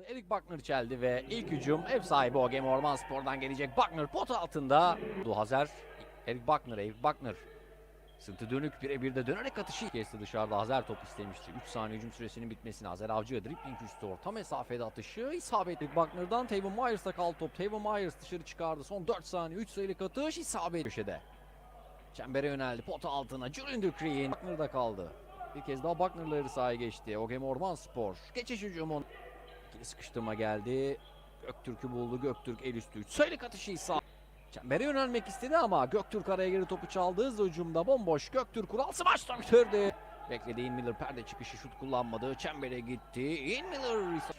Erik Buckner çeldi ve ilk hücum ev sahibi Ogem Orman Spor'dan gelecek. Buckner pot altında. Du Hazer, Erik Buckner, Erik Buckner. Sırtı dönük birebir de dönerek atışı kesti dışarıda Hazer top istemişti. 3 saniye hücum süresinin bitmesine Hazer Avcı dribbling üstü orta mesafede atışı isabetli. Buckner'dan Tavon Myers'ta kaldı top. Tavon Myers dışarı çıkardı. Son 4 saniye 3 sayılık atış isabet köşede. Çembere yöneldi pot altına. Julian Ducree'in Buckner'da kaldı. Bir kez daha Buckner'ları sahaya geçti. Ogem Orman Spor. Geçiş hücumun. İkili sıkıştırma geldi. Göktürk'ü buldu. Göktürk el üstü. 3 sayılık atışı isabet. Çembere yönelmek istedi ama Göktürk araya geri topu çaldı. Hızlı hücumda bomboş. Göktürk kural smaçta bitirdi. Bekledi In Miller perde çıkışı şut kullanmadı. Çembere gitti. In Miller ise-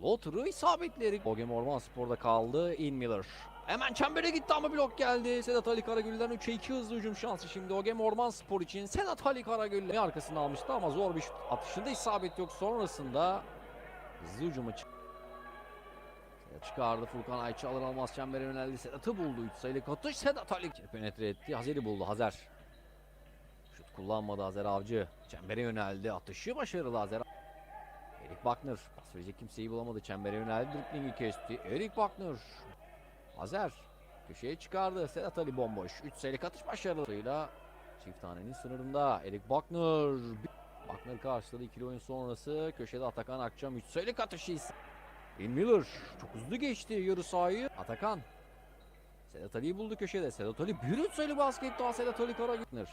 Floater'ı isabetleri. Ogem Orman Spor'da kaldı. In Miller. Hemen çembere gitti ama blok geldi. Sedat Ali Karagül'den 3'e 2 hızlı hücum şansı şimdi Ogem Orman Spor için. Sedat Ali Karagül arkasını almıştı ama zor bir atışında isabet yok. Sonrasında hızlı hücuma çıktı. Çıkardı Furkan Ayçi alır almaz çembere yöneldi. Sedat'ı buldu. 3 sayılık atış. Sedat Ali penetre etti. Hazer'i buldu. Hazer. Şut kullanmadı Hazer Avcı. Çembere yöneldi. Atışı başarılı Hazer. Erik Buckner. Pas verecek kimseyi bulamadı. Çembere yöneldi. Dribbling'i kesti. Erik Buckner. Hazer. Köşeye çıkardı. Sedat Ali bomboş. 3 sayılık atış başarılıyla çift tanenin sınırında. Erik Buckner. Buckner karşıladı. ikili oyun sonrası. Köşede Atakan Akçam. 3 sayılık atışı ise. Bin Miller çok hızlı geçti yarı sahayı. Atakan. Sedat Ali'yi buldu köşede. Sedat Ali bir üç sayılı basket daha Sedat Ali Karagütner.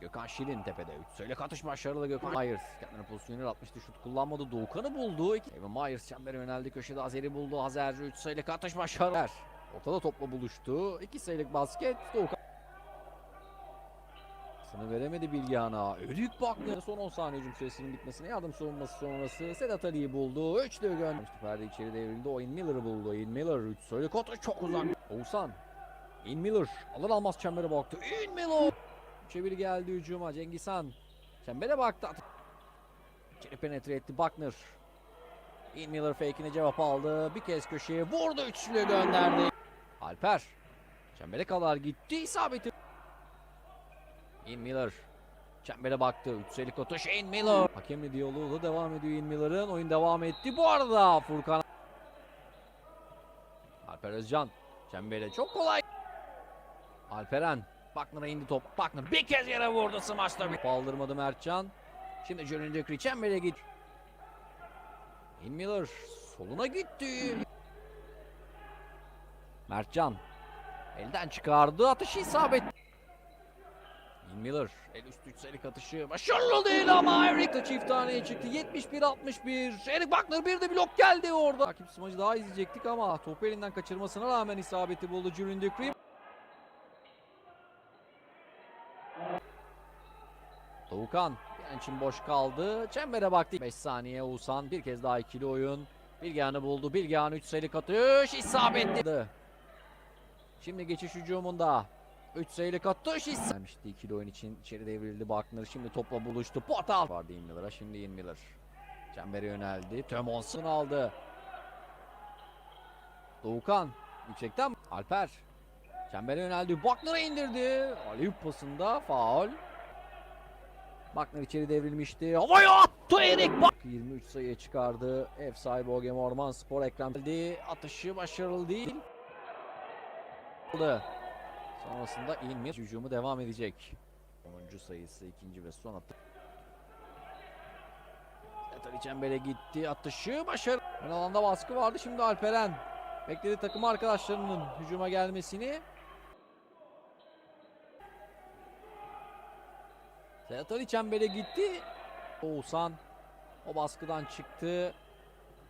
Gökhan Şirin tepede. 3 sayılık atış başarılı Gökhan Myers. Kendine pozisyonu yaratmıştı. Şut kullanmadı. Doğukan'ı buldu. Evan Myers çembere yöneldi. Köşede Azer'i buldu. Azer 3 sayılık atış başarılı. Ortada topla buluştu. 2 sayılık basket. Doğukan. Sını veremedi Bilgehan'a. Erik Buckner son 10 saniye hücum süresinin bitmesine yardım savunması sonrası Sedat Ali'yi buldu. Üçlü göndermişti. Perde içeri devrildi. O In Miller'ı buldu. In Miller 3 sayılık atış çok uzak. Oğuzhan. In Miller alır almaz çembere baktı. In Miller. Çevir geldi hücuma. Cengiz Han. Çembere baktı. İçeri penetre etti Buckner. In Miller fake'ine cevap aldı. Bir kez köşeye vurdu. Üçlü gönderdi. Alper. Çembere kadar gitti. isabeti. In Miller. Çembere baktı. 3 sayılık atış. In Miller. Hakemle diyaloğu da devam ediyor In Miller'ın. Oyun devam etti. Bu arada Furkan. Alper Özcan. Çembere çok kolay. Alperen. Buckner'a indi top. Buckner bir kez yere vurdu. Smaçta bir. Kaldırmadı Mertcan. Şimdi Johnny Decree çembere git. In Miller soluna gitti. Mertcan. Elden çıkardı. Atışı isabet. Miller. El üstü üç sayılık atışı. Başarılı değil ama Eric de çift taneye çıktı. 71-61. Eric Buckner bir de blok geldi orada. Takip smacı daha izleyecektik ama topu elinden kaçırmasına rağmen isabeti buldu Julian Decree. Doğukan bir an için boş kaldı. Çembere baktı. 5 saniye Oğuzhan bir kez daha ikili oyun. Bilgehan'ı buldu. Bilgehan 3 sayılık atış isabetli. Şimdi geçiş hücumunda. 3 sayılık atış istemişti ikili oyun için. içeri devrildi Buckner. Şimdi topla buluştu. Portal vardı In Miller'a. Şimdi In Miller. Çembere yöneldi. Tömonsun aldı. Doğukan. Yüksekten Alper. Çembere yöneldi. Buckner'a indirdi. Aliyup pasında faul. Buckner içeri devrilmişti. Havaya attı Erik Buck. 23 sayıya çıkardı. Ev sahibi Ogem Orman Spor geldi. Atışı başarılı değil. Sonrasında inme hücumu devam edecek. 10. sayısı ikinci ve son atı. Setali Çember'e gitti. Atışı başarı. Ön alanda baskı vardı. Şimdi Alperen. Bekledi takım arkadaşlarının hücuma gelmesini. Sedat Ali çembere gitti. Oğuzhan o baskıdan çıktı.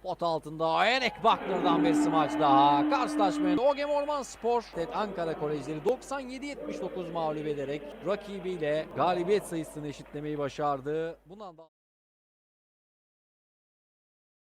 Pot altında Erik Buckner'dan bir smaç daha. Karşılaşmaya Ogem Orman Spor TED Ankara Kolejleri 97-79 mağlup ederek rakibiyle galibiyet sayısını eşitlemeyi başardı. Bundan da